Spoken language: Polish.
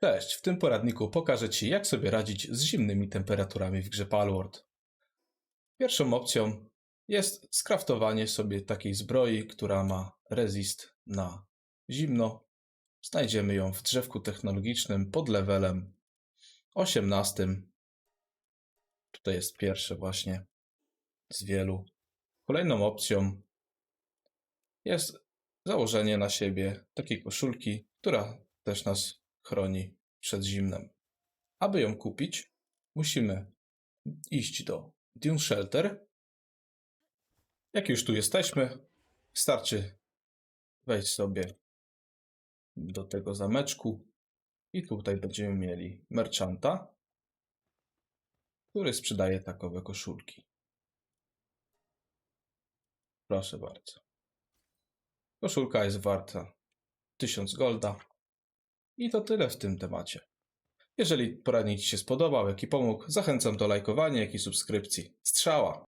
Cześć, w tym poradniku pokażę Ci, jak sobie radzić z zimnymi temperaturami w grze Palworld. Pierwszą opcją jest skraftowanie sobie takiej zbroi, która ma resist na zimno. Znajdziemy ją w drzewku technologicznym pod levelem 18. Tutaj jest pierwsze właśnie z wielu. Kolejną opcją jest założenie na siebie takiej koszulki, która też nas chroni przed zimnem. Aby ją kupić, musimy iść do Dune Shelter. Jak już tu jesteśmy, wystarczy wejść sobie do tego zameczku i tutaj będziemy mieli merchanta, który sprzedaje takowe koszulki. Proszę bardzo. Koszulka jest warta 1000 golda. I to tyle w tym temacie. Jeżeli poradnik Ci się spodobał, jak i pomógł, zachęcam do lajkowania, jak i subskrypcji. Strzała!